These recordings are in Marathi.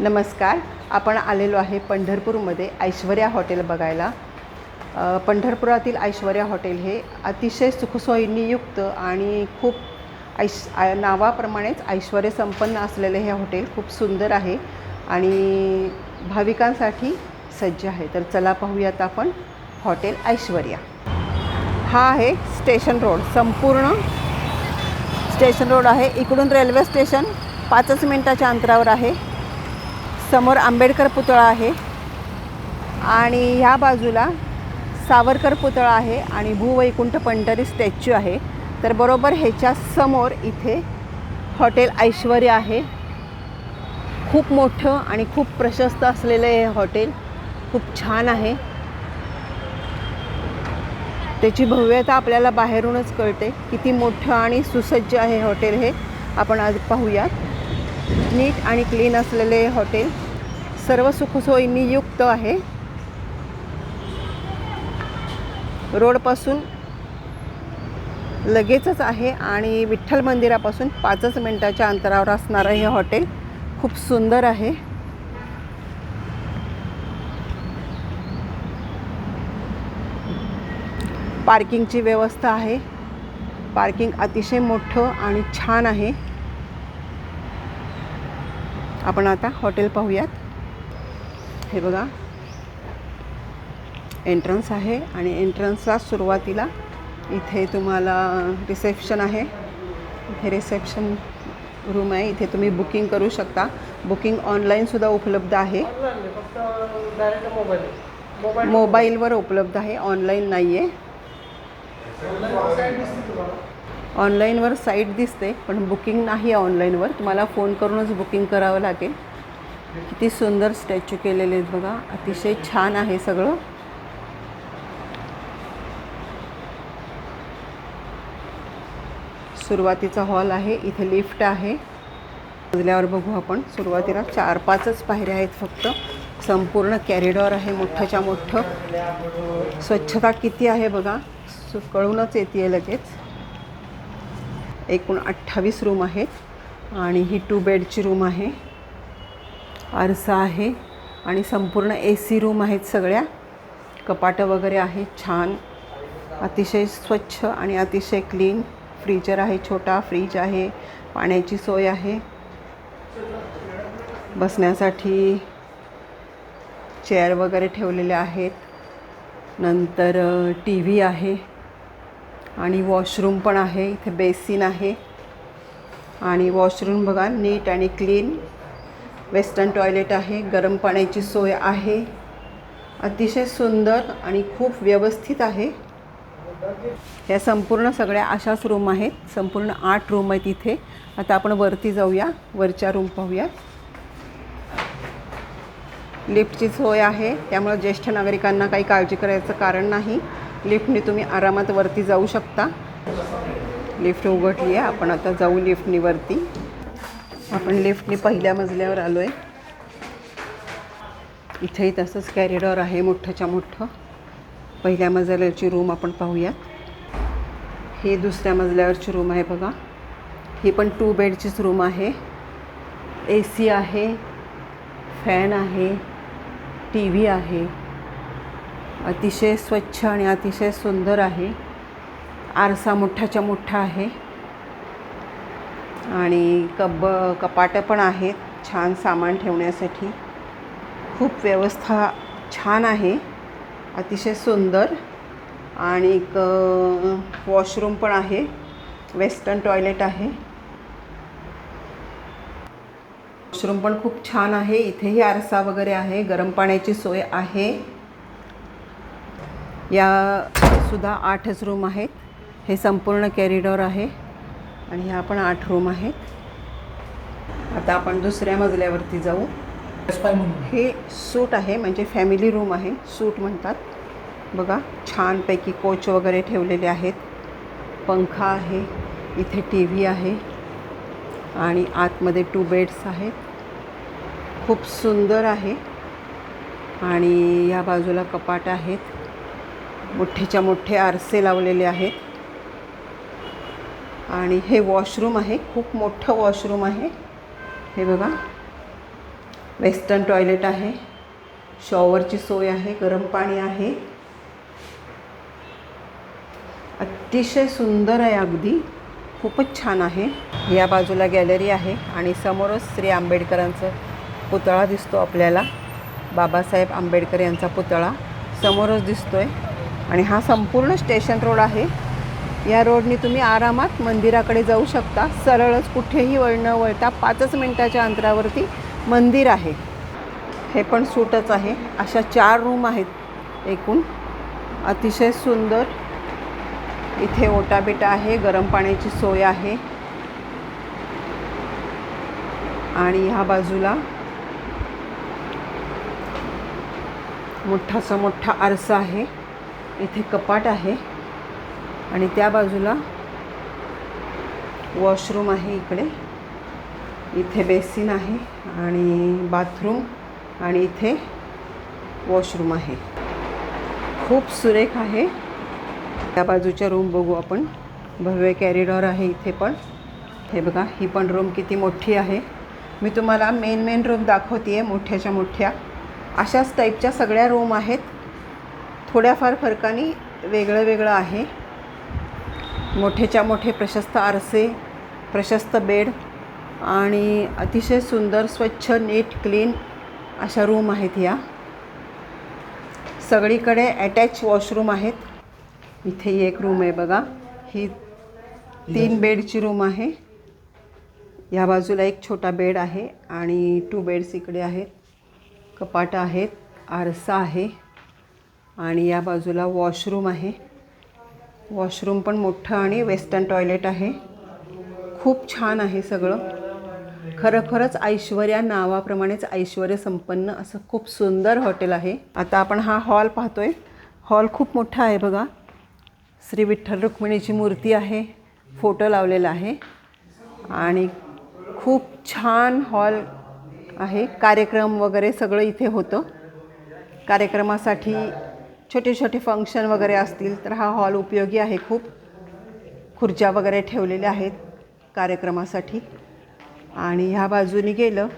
नमस्कार. आपण आलेलो आहे पंढरपूरमध्ये ऐश्वर्या हॉटेल बघायला. पंढरपुरातील ऐश्वर्या हॉटेल हे अतिशय सुखसोयीनियुक्त आणि खूप ऐश नावाप्रमाणेच ऐश्वर्य संपन्न असलेले हे हॉटेल खूप सुंदर आहे आणि भाविकांसाठी सज्ज आहे. तर चला पाहूयात आपण हॉटेल ऐश्वर्या. हा आहे स्टेशन रोड संपूर्ण स्टेशन रोड आहे. इकडून रेल्वे स्टेशन पाचच मिनटाच्या अंतरावर आहे. समोर आंबेडकर पुतळा आहे. आणि ह्या बाजूला सावरकर पुतळा आहे आणि भूवैकुंठ पंढरी स्टॅच्यू आहे. तर बरोबर ह्याच्या समोर इथे हॉटेल ऐश्वर्या आहे. खूप मोठं आणि खूप प्रशस्त असलेलं हे हॉटेल खूप छान आहे. त्याची भव्यता आपल्याला बाहेरूनच कळते. किती मोठं आणि सुसज्ज आहे हॉटेल हे. आपण आज पाहूयात. नीट आणि क्लीन असलेले हॉटेल. सर्व सुखसोयींनी युक्त आहे. रोडपासून लगेचच आहे आणि विठ्ठल मंदिरापासून पाचच मिनटाच्या अंतरावर असणारं हे हॉटेल. खूप सुंदर आहे. पार्किंगची व्यवस्था आहे. पार्किंग अतिशय मोठं आणि छान आहे. आपण आता हॉटेल पाहूयात. हे बघा. एंट्रन्स आहे आणि एंट्रन्सला सुरुवातीला इथे तुम्हाला रिसेप्शन आहे. इथे रिसेप्शन रूम आहे. इथे तुम्ही बुकिंग करू शकता. बुकिंग ऑनलाईनसुद्धा उपलब्ध आहे. मोबाईलवर उपलब्ध आहे. ऑनलाईन नाही आहे ऑनलाईनवर साईट दिसते पण बुकिंग नाही आहे ऑनलाईनवर. तुम्हाला फोन करूनच बुकिंग करावं लागेल. किती सुंदर स्टॅच्यू केलेले आहेत बघा. अतिशय छान आहे सगळं. सुरुवातीचा हॉल आहे इथे लिफ्ट आहे. मजल्यावर बघू आपण. सुरुवातीला चार पाचच पायऱ्या आहेत फक्त. संपूर्ण कॅरिडॉर आहे मोठ्याच्या मोठं. स्वच्छता किती आहे बघा. कळूनच येते लगेच. एकूण अठ्ठावीस रूम आहेत आणि ही टू बेडची रूम आहे. आरसा आहे आणि संपूर्ण ए सी रूम आहेत सगळ्या. कपाटं वगैरे आहेत छान. अतिशय स्वच्छ आणि अतिशय क्लीन फ्रीजर आहे छोटा फ्रीज आहे पाण्याची सोय आहे. बसण्यासाठी चेअर वगैरे ठेवलेले आहेत. नंतर टी व्ही आहे. आणि वॉशरूम पण आहे इथे बेसिन आहे. आणि वॉशरूम बघा नीट आणि क्लीन वेस्टर्न टॉयलेट आहे गरम पाण्याची सोय आहे. अतिशय सुंदर आणि खूप व्यवस्थित आहे. ह्या संपूर्ण सगळ्या अशाच रूम आहेत. संपूर्ण आठ रूम आहेत इथे. आता आपण वरती जाऊया. वरच्या रूम पाहूया लिफ्टची सोय आहे. त्यामुळे ज्येष्ठ नागरिकांना काही काळजी करायचं कारण नाही. लिफ्टने तुम्ही आरामात वरती जाऊ शकता. लिफ्ट उघडली आहे. आपण आता जाऊ लिफ्टनी वरती आपण लिफ्टने पहिल्या मजल्यावर आलो आहे इथेही तसंच कॅरिडॉर आहे मोठंच्या मोठं. पहिल्या मजल्यावरची रूम आपण पाहूयात ही दुसऱ्या मजल्यावरची रूम आहे बघा. ही पण टू बेडचीच रूम आहे. ए सी आहे. फॅन आहे. टी व्ही आहे. अतिशय स्वच्छ आणि अतिशय सुंदर आहे. आरसा मोठ्याच्या मोठा आहे. आणि कब कपाटं पण आहेत छान सामान ठेवण्यासाठी. खूप व्यवस्था छान आहे. अतिशय सुंदर. आणि एक वॉशरूम पण आहे. वेस्टर्न टॉयलेट आहे. वॉशरूम पण खूप छान आहे. इथेही आरसा वगैरे आहे. गरम पाण्याची सोय आहे. या सुद्धा आठच रूम आहेत. हे संपूर्ण कॅरिडॉर आहे आणि ह्या पण आठ रूम आहेत. आता आपण दुसऱ्या मजल्यावरती जाऊ. हे सूट आहे म्हणजे फॅमिली रूम आहे. सूट म्हणतात. बघा छानपैकी कोच वगैरे ठेवलेले आहेत. पंखा आहे इथे टी व्ही आहे आणि आतमध्ये टू बेड्स आहेत. खूप सुंदर आहे. आणि या बाजूला कपाट आहेत. मोठेच्या मोठे आरसे लावलेले आहेत. आणि हे वॉशरूम आहे खूप मोठं वॉशरूम आहे. हे बघा. वेस्टर्न टॉयलेट आहे. शॉवरची सोय आहे गरम पाणी आहे. अतिशय सुंदर आहे अगदी. खूपच छान आहे. या बाजूला गॅलरी आहे आणि समोरच श्री आंबेडकरांचं पुतळा दिसतो आपल्याला. बाबासाहेब आंबेडकर यांचा पुतळा समोरच दिसतोय. आणि हा संपूर्ण स्टेशन रोड आहे. या रोडने तुम्ही आरामात मंदिराकडे जाऊ शकता. सरळच कुठेही वळ न वळता पाचच मिनटाच्या अंतरावरती मंदिर आहे. हे पण सूटच आहे. अशा चार रूम आहेत एकूण. अतिशय सुंदर. इथे ओटाबिटा आहे गरम पाण्याची सोय आहे. आणि ह्या बाजूला मोठासा मोठा आरसा आहे. इथे कपाट आहे आणि त्या बाजूला वॉशरूम आहे इकडे. इथे बेसिन आहे आणि बाथरूम आणि इथे वॉशरूम आहे. खूप सुरेख आहे. त्या बाजूच्या रूम बघू आपण. भव्य कॅरिडॉर आहे इथे पण. हे बघा ही पण रूम किती मोठी आहे. मी तुम्हाला मेन मेन रूम दाखवते आहे मोठ्याच्या मोठ्या. अशाच टाईपच्या सगळ्या रूम आहेत. थोड्याफार फरकाने वेगळं वेगळं आहे. मोठेच्या मोठे प्रशस्त आरसे प्रशस्त बेड आणि अतिशय सुंदर स्वच्छ नीट क्लीन अशा रूम आहेत या. सगळीकडे अटॅच वॉशरूम आहेत. इथे एक रूम आहे बघा. ही तीन बेडची रूम आहे. या बाजूला एक छोटा बेड आहे आणि टू बेड्स इकडे आहेत. कपाटं आहेत आरसा आहे. आणि या बाजूला वॉशरूम आहे. वॉशरूम पण मोठं आणि वेस्टर्न टॉयलेट आहे. खूप छान आहे सगळं. खरोखरच ऐश्वर्या नावाप्रमाणेच ऐश्वर्य संपन्न असं खूप सुंदर हॉटेल आहे. आता आपण हा हॉल पाहतोय. हॉल खूप मोठा आहे बघा. श्री विठ्ठल रुक्मिणीची मूर्ती आहे. फोटो लावलेला आहे. आणि खूप छान हॉल आहे. कार्यक्रम वगैरे सगळं इथे होतं. कार्यक्रमासाठी छोटे छोटे फंक्शन वगैरे असतील तर हा हॉल उपयोगी आहे खूप. खुर्च्या वगैरे ठेवलेल्या आहेत कार्यक्रमासाठी. आणि ह्या बाजूनी गेलं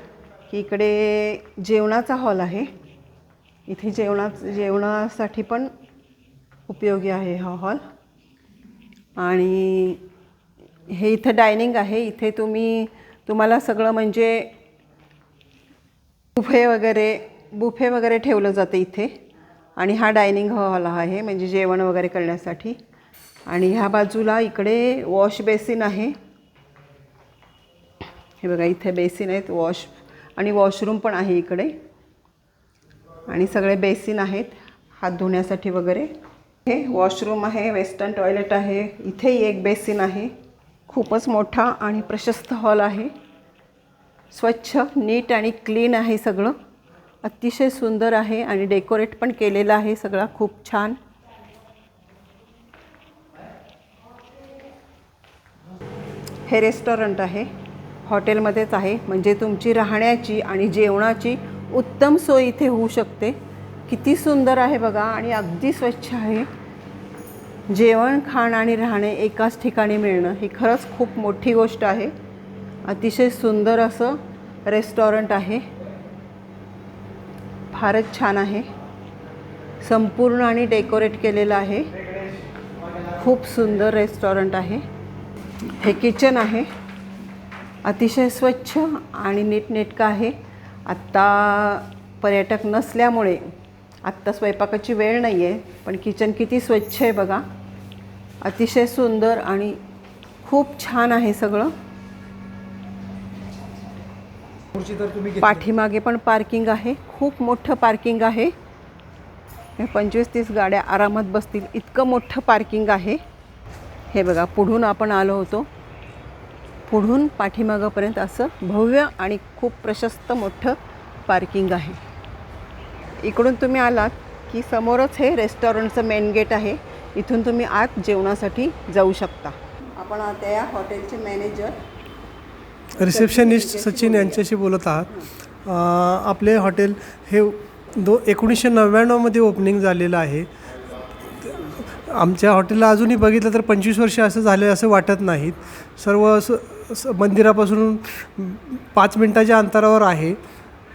की इकडे जेवणाचा हॉल आहे. इथे जेवणा जेवणासाठी पण उपयोगी आहे हा हॉल आणि हे इथं डायनिंग आहे. इथे तुम्ही तुम्हाला सगळं म्हणजे बुफे वगैरे बुफे वगैरे ठेवलं जातं इथे. आणि हा डायनिंग हॉल आहे म्हणजे जेवण वगैरे करण्यासाठी. आणि ह्या बाजूला इकडे वॉश बेसिन आहे. हे बघा इथे बेसिन आहेत वॉश आणि वॉशरूम पण आहे इकडे. आणि सगळे बेसिन आहेत हात धुण्यासाठी वगैरे. हे वॉशरूम आहे वेस्टर्न टॉयलेट आहे इथेही एक बेसिन आहे. खूपच मोठा आणि प्रशस्त हॉल आहे. स्वच्छ नीट आणि क्लीन आहे सगळं. अतिशय सुंदर आहे आणि डेकोरेट पण केलेलं आहे सगळा. खूप छान. हे रेस्टॉरंट आहे. हॉटेलमध्येच आहे. म्हणजे तुमची राहण्याची आणि जेवणाची उत्तम सोय इथे होऊ शकते. किती सुंदर आहे बघा आणि अगदी स्वच्छ आहे. जेवण खाण आणि राहणे एकाच ठिकाणी मिळणं ही खरंच खूप मोठी गोष्ट आहे. अतिशय सुंदर असं रेस्टॉरंट आहे. फारच छान आहे. संपूर्ण आणि डेकोरेट केलेलं आहे. खूप सुंदर रेस्टॉरंट आहे. हे किचन आहे. अतिशय स्वच्छ आणि नीटनेटकं आहे. आत्ता पर्यटक नसल्यामुळे आत्ता स्वयंपाकाची वेळ नाही आहे पण किचन किती स्वच्छ आहे बघा. अतिशय सुंदर आणि खूप छान आहे सगळं. तर तुम्ही पाठीमागे पण पार्किंग आहे. खूप मोठं पार्किंग आहे. पंचवीस तीस गाड्या आरामात बसतील. इतकं मोठं पार्किंग आहे. हे बघा पुढून आपण आलो होतो. पुढून पाठीमागापर्यंत असं भव्य आणि खूप प्रशस्त मोठं पार्किंग आहे. इकडून तुम्ही आलात की समोरच हे रेस्टॉरंटचं मेन गेट आहे. इथून तुम्ही आत जेवणासाठी जाऊ शकता. आपण आता या हॉटेलचे मॅनेजर रिसेप्शनिस्ट सचिन यांच्याशी बोलत आहात. आपले हॉटेल हे दो एकोणीसशे नव्याण्णवमध्ये ओपनिंग झालेलं आहे. आमच्या हॉटेलला अजूनही बघितलं तर पंचवीस वर्ष असं झाले असं वाटत नाहीत. सर्व स- मंदिरापासून पाच मिनटाच्या अंतरावर आहे.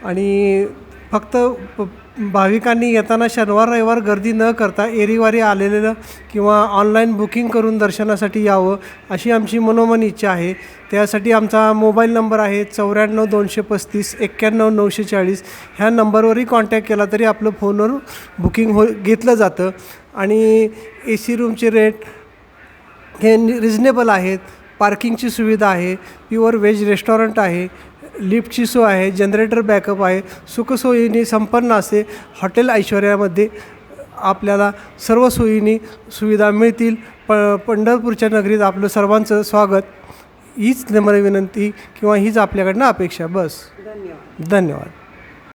आणि फक्त प- भाविकांनी येताना शनिवार रविवार गर्दी न करता एरीवारी आलेलं किंवा ऑनलाईन बुकिंग करून दर्शनासाठी यावं अशी आमची मनोमन इच्छा आहे. त्यासाठी आमचा मोबाईल नंबर आहे चौऱ्याण्णव दोनशे पस्तीस एक्क्याण्णव नऊशे चाळीस. ह्या नंबरवरही कॉन्टॅक्ट केला तरी आपलं फोनवर बुकिंग हो घेतलं जातं. आणि ए सी रूमचे रेट हे रिजनेबल आहेत. पार्किंगची सुविधा आहे. प्युअर व्हेज रेस्टॉरंट आहे. लिफ्टची सोय आहे जनरेटर बॅकअप आहे सुखसोयीने संपन्न असे हॉटेल ऐश्वर्यामध्ये आपल्याला सर्व सोयीनी सुविधा मिळतील. प पंढरपूरच्या नगरीत आपलं सर्वांचं स्वागत. हीच नम्र विनंती किंवा हीच आपल्याकडनं अपेक्षा. बस. धन्यवाद. धन्यवाद.